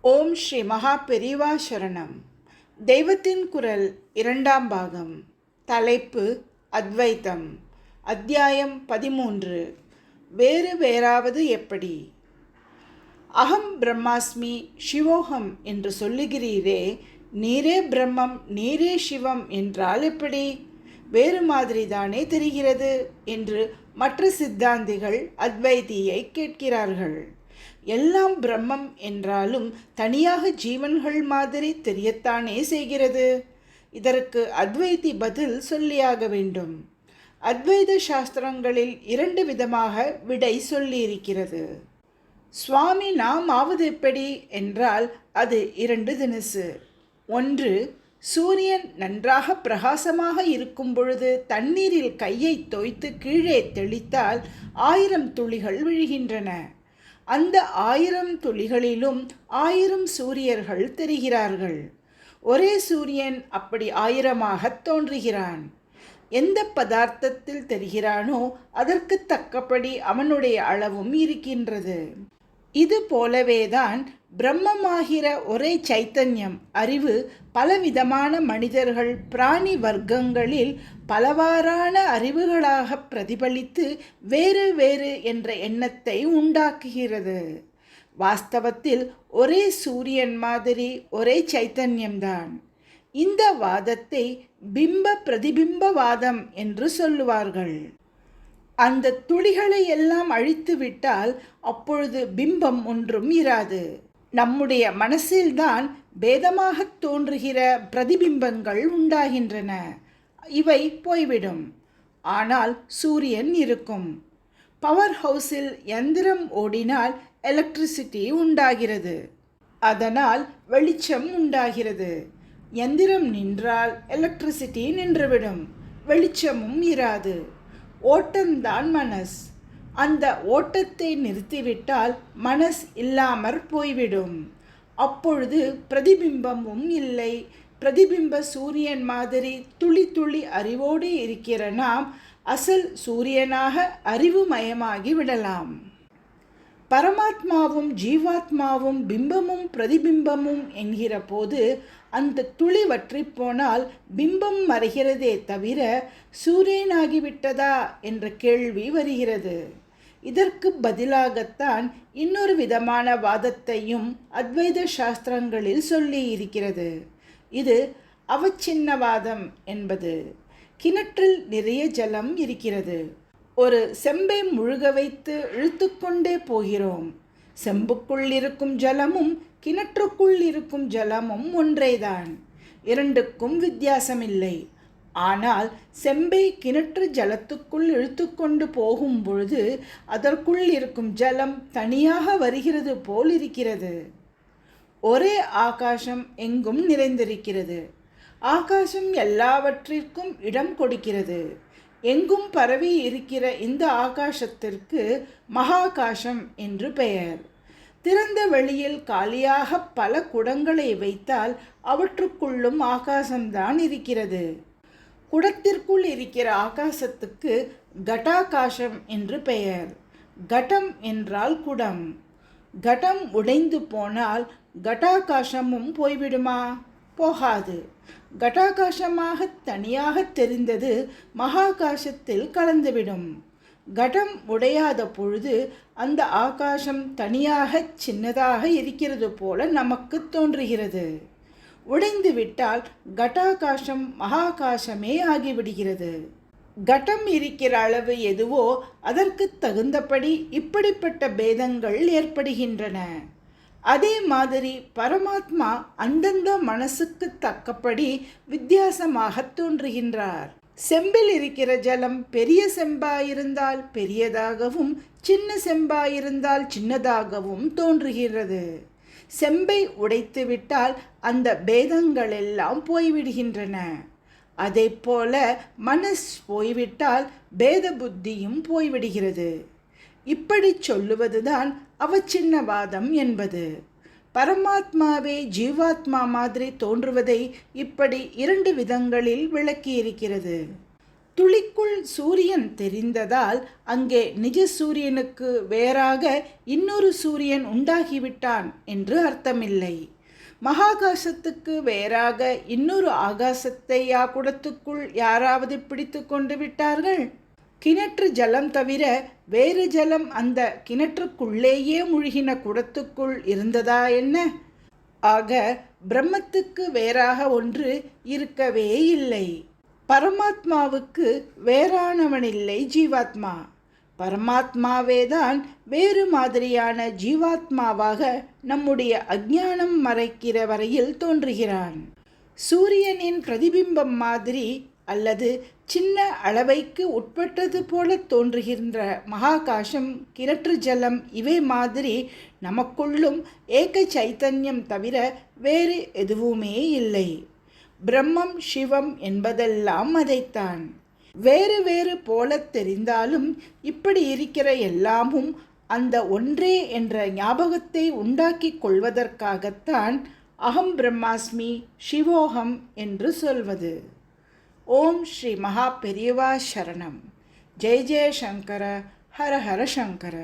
ஓம் ஸ்ரீ மகா பெரிவா சரணம். தெய்வத்தின் குரல் இரண்டாம் பாகம். தலைப்பு அத்வைத்தம் அத்தியாயம் பதிமூன்று. வேறு வேறாவது எப்படி? அகம் பிரம்மாஸ்மி சிவோகம் என்று சொல்லுகிறீரே நீரே பிரம்மம் நீரே சிவம் என்றால் எப்படி? வேறு மாதிரி தானே தெரிகிறது என்று மற்ற சித்தாந்திகள் அத்வைதியை கேட்கிறார்கள். எல்லாம் பிரம்மம் என்றாலும் தனியாக ஜீவன்கள் மாதிரி தெரியத்தானே செய்கிறது? இதற்கு அத்வைதி பதில் சொல்லியாக வேண்டும். அத்வைத சாஸ்திரங்களில் இரண்டு விதமாக விடை சொல்லியிருக்கிறது. சுவாமி நாம் ஆவது எப்படி? என்றால் அது இரண்டு தினசு. ஒன்று சூரியன் நன்றாக பிரகாசமாக இருக்கும் பொழுது தண்ணீரில் கையை தோய்த்து கீழே தெளித்தால் ஆயிரம் துளிகள் விழுகின்றன. அந்த ஆயிரம் துளிகளிலும் ஆயிரம் சூரியர்கள் தெரிகிறார்கள். ஒரே சூரியன் அப்படி ஆயிரமாக தோன்றுகிறான். எந்த பதார்த்தத்தில் தெரிகிறானோ அதற்கு தக்கபடி அவனுடைய அளவும் இருக்கின்றது. இது போலவேதான் பிரம்மமாகிற ஒரே சைத்தன்யம் அறிவு பலவிதமான மனிதர்கள் பிராணி வர்க்கங்களில் பலவாறான அறிவுகளாக பிரதிபலித்து வேறு வேறு என்ற எண்ணத்தை உண்டாக்குகிறது. வாஸ்தவத்தில் ஒரே சூரியன் மாதிரி ஒரே சைத்தன்யம்தான். இந்த வாதத்தை பிம்ப பிரதிபிம்பவாதம் என்று சொல்லுவார்கள். அந்த துளிகளை எல்லாம் அழித்து விட்டால் அப்பொழுது பிம்பம் ஒன்றும் இராது. நம்முடைய மனசில்தான் பேதமாக தோன்றுகிற பிரதிபிம்பங்கள் உண்டாகின்றன. இவை போய்விடும். ஆனால் சூரியன் இருக்கும். பவர் ஹவுஸில் எந்திரம் ஓடினால் எலக்ட்ரிசிட்டி உண்டாகிறது. அதனால் வெளிச்சம் உண்டாகிறது. எந்திரம் நின்றால் எலக்ட்ரிசிட்டி நின்றுவிடும். வெளிச்சமும் இராது. ஓட்டம்தான் மனஸ். அந்த ஓட்டத்தை நிறுத்திவிட்டால் மனஸ் இல்லாமற் போய்விடும். அப்பொழுது பிரதிபிம்பமும் இல்லை. பிரதிபிம்ப சூரியன் மாதிரி துளி துளி அறிவோடு இருக்கிற நாம் அசல் சூரியனாக அறிவுமயமாகி விடலாம். பரமாத்மாவும் ஜீவாத்மாவும் பிம்பமும் பிரதிபிம்பமும் என்கிற போது அந்த துளி வற்றி போனால் பிம்பம் மறைகிறதே தவிர சூரியனாகிவிட்டதா என்ற கேள்வி வருகிறது. இதற்கு பதிலாகத்தான் இன்னொரு விதமான வாதத்தையும் அத்வைத சாஸ்திரங்களில் சொல்லி இருக்கிறது. இது அவச்சின்னவாதம் என்பது. கிணற்றில் நிறைய ஜலம் இருக்கிறது. ஒரு செம்பை முழுக வைத்து இழுத்துக்கொண்டே போகிறோம். செம்புக்குள் இருக்கும் ஜலமும் கிணற்றுக்குள் இருக்கும் ஜலமும் ஒன்றேதான். இரண்டுக்கும் வித்தியாசமில்லை. ஆனால் செம்பை கிணற்று ஜலத்துக்குள் இழுத்துக்கொண்டு போகும் பொழுது அதற்குள் இருக்கும் ஜலம் தனியாக வருகிறது போல் இருக்கிறது. ஒரே ஆகாசம் எங்கும் நிறைந்திருக்கிறது. ஆகாசம் எல்லாவற்றிற்கும் இடம் கொடுக்கிறது. எங்கும் பரவி இருக்கிற இந்த ஆகாசத்திற்கு மகாகாசம் என்று பெயர். திறந்த வெளியில் காலியாக பல குடங்களை வைத்தால் அவற்றுக்குள்ளும் ஆகாசம்தான் இருக்கிறது. குடத்திற்குள் இருக்கிற ஆகாசத்துக்கு கட்டாகாசம் என்று பெயர். கடம் என்றால் குடம். கடம் உடைந்து போனால் கட்டாகாசமும் போய்விடுமா? போகாது. கட்டாகாசமாக தனியாக தெரிந்தது மகாகாசத்தில் கலந்துவிடும். கடம் உடையாத பொழுது அந்த ஆகாசம் தனியாக சின்னதாக இருக்கிறது போல நமக்கு தோன்றுகிறது. உடைந்து விட்டால் கட்டாகாசம் மகாகாசமே ஆகிவிடுகிறது. கட்டம் இருக்கிற அளவு எதுவோ அதற்கு தகுந்தபடி இப்படிப்பட்ட பேதங்கள் ஏற்படுகின்றன. அதே மாதிரி பரமாத்மா அந்தந்த மனசுக்கு தக்கபடி வித்தியாசமாக தோன்றுகின்றார். செம்பில் இருக்கிற ஜலம் பெரிய செம்பாயிருந்தால் பெரியதாகவும் சின்ன செம்பாயிருந்தால் சின்னதாகவும் தோன்றுகிறது செம்பை உடைத்து விட்டால் அந்த பேதங்கள் எல்லாம் போய்விடுகின்றன. அதே போல மனஸ் போய்விட்டால் பேத புத்தியும் போய்விடுகிறது. இப்படி சொல்லுவதுதான் அவச்சின்னவாதம் என்பது. பரமாத்மாவே ஜீவாத்மா மாதிரி தோன்றுவதை இப்படி இரண்டு விதங்களில் விளக்கியிருக்கிறது. துளிக்குள் சூரியன் தெரிந்ததால் அங்கே நிஜ சூரியனுக்கு வேறாக இன்னொரு சூரியன் உண்டாகிவிட்டான் என்று அர்த்தமில்லை. மகாகாசத்துக்கு வேறாக இன்னொரு ஆகாசத்தை யாக்குடத்துக்குள் யாராவது பிடித்து கொண்டு விட்டார்கள்? கிணற்று ஜலம் தவிர வேறு ஜலம் அந்த கிணற்றுக்குள்ளேயே முழுகின குடத்துக்குள் இருந்ததா என்ன? ஆக பிரம்மத்துக்கு வேறாக ஒன்று இருக்கவே இல்லை. பரமாத்மாவுக்கு வேறானவனில்லை ஜீவாத்மா. பரமாத்மாவேதான் வேறு மாதிரியான ஜீவாத்மாவாக நம்முடைய அஜ்ஞானம் மறைக்கிற வரையில் தோன்றுகிறான். சூரியனின் பிரதிபிம்பம் மாதிரி அல்லது சின்ன அளவைக்கு உட்பட்டது போல தோன்றுகின்ற மகாகாசம் கிணற்று ஜலம் இவை மாதிரி நமக்குள்ளும் ஏக சைத்தன்யம் தவிர வேறு எதுவுமே இல்லை. பிரம்மம் சிவம் என்பதெல்லாம் அதைத்தான். வேறு வேறு போல தெரிந்தாலும் இப்படி இருக்கிற எல்லாமும் அந்த ஒன்றே என்ற ஞாபகத்தை உண்டாக்கி கொள்வதற்காகத்தான் அகம் பிரம்மாஸ்மி சிவோகம் என்று சொல்வது. ஓம் ஸ்ரீ மகா பெரியவா சரணம். ஜெய் ஜெயசங்கர ஹர ஹர சங்கர.